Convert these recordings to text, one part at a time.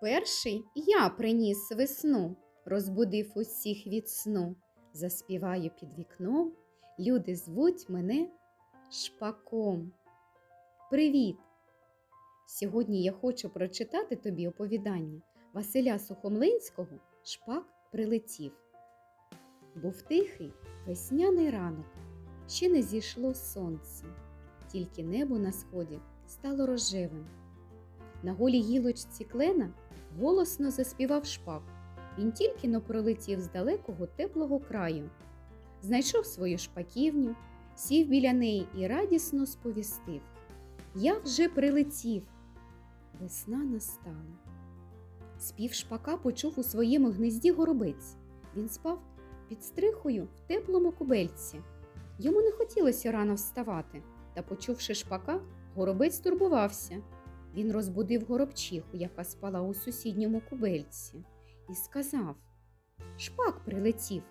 Перший я приніс весну, розбудив усіх від сну. Заспіваю під вікном, люди звуть мене шпаком. Привіт! Сьогодні я хочу прочитати тобі оповідання Василя Сухомлинського Шпак прилетів. Був тихий весняний ранок, ще не зійшло сонце, тільки небо на сході стало рожевим. На голій гілочці клена голосно заспівав шпак. Він тільки но пролетів з далекого теплого краю. Знайшов свою шпаківню, сів біля неї і радісно сповістив. Я вже прилетів. Весна настала. Спів шпака почув у своєму гнезді горобець. Він спав під стрихою в теплому кубельці. Йому не хотілося рано вставати, та, почувши шпака, горобець турбувався. Він розбудив горобчиху, яка спала у сусідньому кубельці, і сказав Шпак прилетів.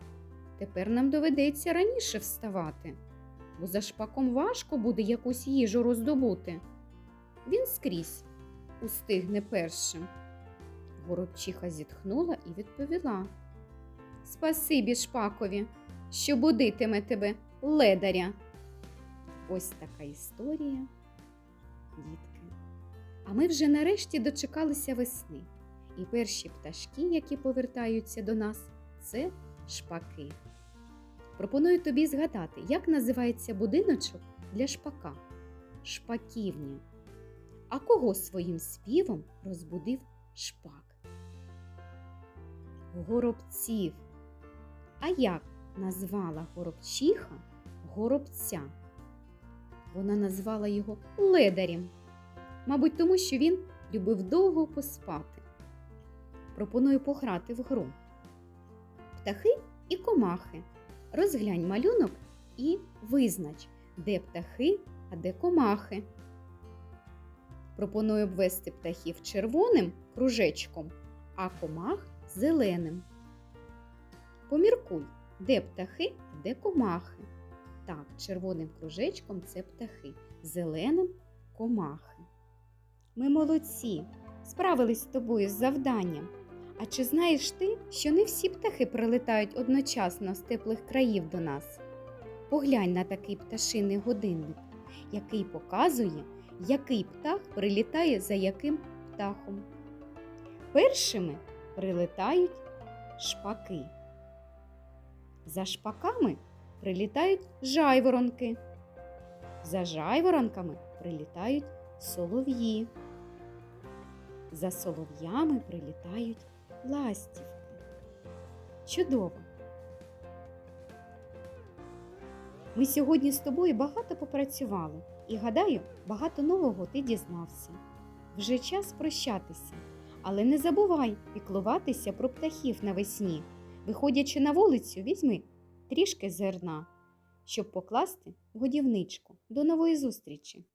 Тепер нам доведеться раніше вставати, бо за шпаком важко буде якусь їжу роздобути. Він скрізь устигне першим. Горобчиха зітхнула і відповіла Спасибі шпакові, що будитиме тебе ледаря. Ось така історія, дітки. А ми вже нарешті дочекалися весни. І перші пташки, які повертаються до нас, це шпаки. Пропоную тобі згадати, як називається будиночок для шпака шпаківня. А кого своїм співом розбудив шпак? Горобців. А як назвала горобчиха горобця? Вона назвала його ледарем. Мабуть, тому що він любив довго поспати. Пропоную пограти в гру. Птахи і комахи. Розглянь малюнок і визнач, де птахи, а де комахи. Пропоную обвести птахів червоним кружечком, а комах зеленим. Поміркуй, де птахи, де комахи. Так, червоним кружечком це птахи, зеленим комахи. Ми молодці, справились з тобою з завданням. А чи знаєш ти, що не всі птахи прилетають одночасно з теплих країв до нас? Поглянь на такий пташиний годинник, який показує, який птах прилітає за яким птахом. Першими прилетають шпаки. За шпаками прилітають жайворонки. За жайворонками прилітають солов'ї. За солов'ями прилітають ластівки. Чудово! Ми сьогодні з тобою багато попрацювали і, гадаю, багато нового ти дізнався. Вже час прощатися, але не забувай піклуватися про птахів навесні. Виходячи на вулицю, візьми трішки зерна, щоб покласти годівничку. До нової зустрічі!